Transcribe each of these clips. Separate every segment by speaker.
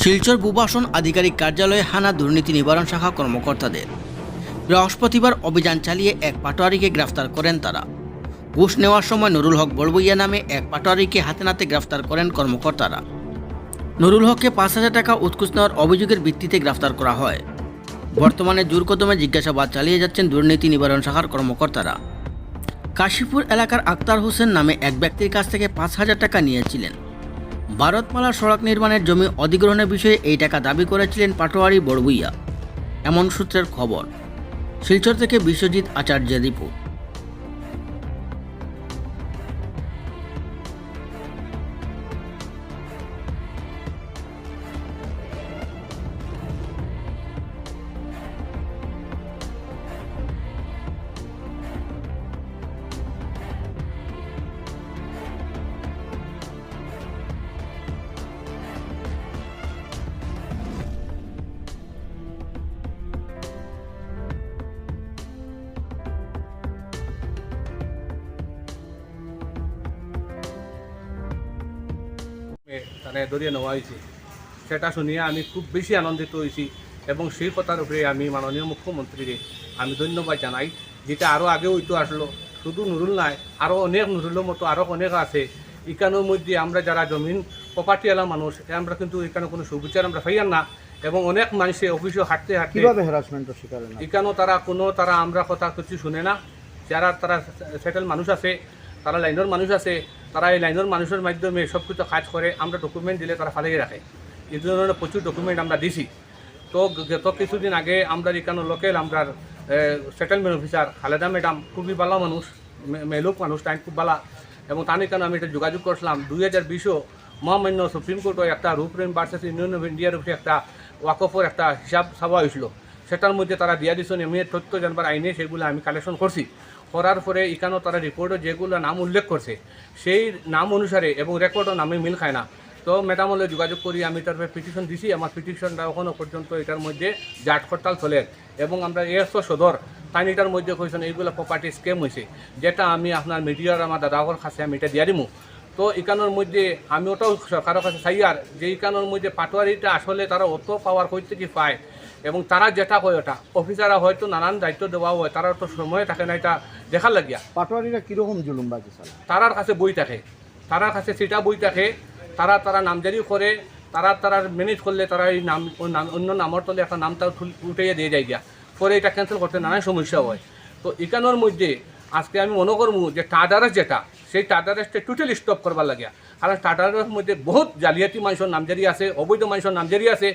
Speaker 1: শিলচর ভূবাসন আধিকারিক কার্যালয়ে হানা দুর্নীতি নিবারণ শাখা কর্মকর্তাদের। বৃহস্পতিবার অভিযান চালিয়ে এক পাটোয়ারিকে গ্রেফতার করেন তারা। ঘুষ নেওয়ার সময় নুরুল হক বড়বইয়া নামে এক পাটোয়ারিকে হাতে নাতে গ্রেফতার করেন কর্মকর্তারা। নুরুল হককে পাঁচ হাজার টাকা উৎকুচ নেওয়ার অভিযোগের ভিত্তিতে গ্রেফতার করা হয়। বর্তমানে জোরকদমে জিজ্ঞাসাবাদ চালিয়ে যাচ্ছেন দুর্নীতি নিবারণ শাখার কর্মকর্তারা। কাশীপুর এলাকার আক্তার হোসেন নামে এক ব্যক্তির কাছ থেকে পাঁচ হাজার টাকা নিয়েছিলেন। ভারতমালা সড়ক নির্মাণের জমি অধিগ্রহণের বিষয়ে এই টাকা দাবি করেছিলেন পাটোয়ারি বড়বুইয়া এমন সূত্রের খবর। শিলচর থেকে বিশ্বজিৎ আচার্যের রিপোর্ট।
Speaker 2: তারা ধরিয়ে নেওয়া হয়েছে। সেটা শুনিয়ে আমি খুব বেশি আনন্দিত হয়েছি এবং সেই কথার উপরে আমি মাননীয় মুখ্যমন্ত্রীকে আমি ধন্যবাদ জানাই যেটা আরও আগে হইতো আসলো। শুধু নুরুল নাই আরও অনেক নুরুলের মতো আরও অনেক আছে। এখানের মধ্যে আমরা যারা জমিন প্রপার্টি এলা মানুষ আমরা কিন্তু এখানে কোনো সুবিচার আমরা পাইয়ার না এবং অনেক মানুষে অফিসে হাঁটতে হাঁটতে
Speaker 3: কীভাবে হ্যারাসমেন্টের শিকার
Speaker 2: এখানেও তারা কোনো তারা আমরা কথা কিছু শুনে না। যারা তারা সেটেল মানুষ আছে তারা লাইনের মানুষ আছে তারা এই লাইনের মানুষের মাধ্যমে সব কিছু কাজ করে, আমরা ডকুমেন্ট দিলে তারা ফালিয়ে রাখে। এই ধরনের প্রচুর ডকুমেন্ট আমরা দিছি। তো গত কিছুদিন আগে আমরা এখানে লোকেল আমরা সেটেলমেন্ট অফিসার খালেদা ম্যাডাম, খুবই ভালো মানুষ মেলুক মানুষ টাইম খুব ভালো। এবং তার এখানে আমি এটা যোগাযোগ করছিলাম। দুই হাজার বিশও মহামান্য সুপ্রিম কোর্টও একটা রুপ্রেম ভার্সেস ইউনিয়ন অফ ইন্ডিয়ার উপরে একটা ওয়াকফের একটা হিসাব চাওয়া হয়েছিল। সেটার মধ্যে তারা দিয়া দিচ্ছেন আমি তথ্য জানবার আইনে সেগুলো আমি কালেকশন করছি। করার পরে এখানেও তারা রিপোর্টও যেগুলো নাম উল্লেখ করছে, সেই নাম অনুসারে এবং রেকর্ডও নামে মিল খায় না। তো ম্যাডাম হলে যোগাযোগ করি, আমি তার পিটিশন দিছি, আমার পিটিশনটা এখনও পর্যন্ত এটার মধ্যে জাট হরতাল চলে। এবং আমরা এসও সদর, তাই এটার মধ্যে কইছেন, এইগুলো প্রপার্টি স্কেম হয়েছে যেটা আমি আপনার মিডিয়ার, আমার দাদাগর কাছে আমি এটা দিয়া দিমু। তো এখানোর মধ্যে আমি ওটাও সরকারের কাছে চাই আর, যে এখানোর মধ্যে পাটোয়ারিটা আসলে তারা অত পাওয়ার কই কি পায় এবং তারা যেটা কয় ওটা। অফিসাররা হয়তো নানান দায়িত্ব দেওয়া হয় তারা তো সময় থাকে না এটা দেখার লাগিয়া।
Speaker 3: পাটোয়ারিরা কীরকম জুলুম বাজি চালা
Speaker 2: তারার কাছে বই থাকে তারার কাছে সেটা বই থাকে তারা তারা নামজারি করে তারা তারা ম্যানেজ করলে তারা এই নাম নাম- অন্য নামের তলে একটা নামটা উঠল- উঠাইয়া দিয়ে যায় গিয়া। পরে এটা ক্যান্সেল করতে নানান সমস্যা হয়। তো এখানোর মধ্যে আজকে আমি মনে করব যে টাডারেস যেটা সেই টাডারেসটা টোটালি স্টপ করবার লাগিয়া। কারণ টাডারের মধ্যে বহুত জালিয়াতি মানুষের নামজারি আছে অবৈধ মানুষের নামজারি আছে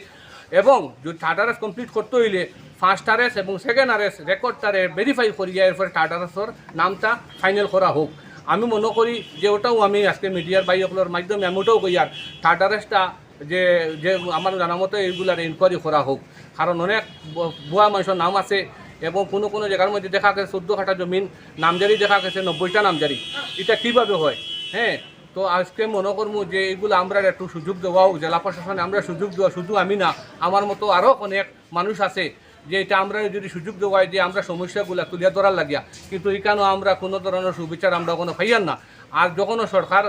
Speaker 2: এবং যদি টাটারেস কমপ্লিট করতে হইলে ফার্স্ট আরএস এবং সেকেন্ড আরএস রেকর্ডটারে ভেরিফাই করিয়া এরপরে টাটারেসর নামটা ফাইনাল করা হোক। আমি মনে করি যে ওটাও আমি আজকে মিডিয়ার বাইকগুলোর মাধ্যমে আমি ওটাও কই আর টাটারেসটা যে যে আমার জানা মতো এইগুলার ইনকোয়ারি করা হোক। কারণ অনেক ব- ভুয়া মানুষের নাম আছে এবং কোনো কোনো জায়গার মধ্যে দেখা গেছে চোদ্দ কাঠা জমিন, নামজারি দেখা গেছে নব্বইটা নামজারি। এটা কীভাবে হয়? হ্যাঁ তো আজকে মনে করব যে এগুলো আমরা একটু সুযোগ দেওয়াও জেলা প্রশাসনে আমরা সুযোগ দেওয়া, শুধু আমি না, আমার মতো আরও অনেক মানুষ আছে যে এটা আমরা যদি সুযোগ দেওয়া যে আমরা সমস্যাগুলো তুলিয়া ধরার লাগিয়া, কিন্তু এখানেও আমরা কোনো ধরনের সুবিচার আমরা কোনো পাইয়ার না। আর যখনও সরকার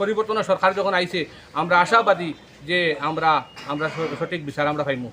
Speaker 2: পরিবর্তনের সরকার যখন আইছে, আমরা আশাবাদী যে আমরা আমরা সঠিক বিচার আমরা পাইমু।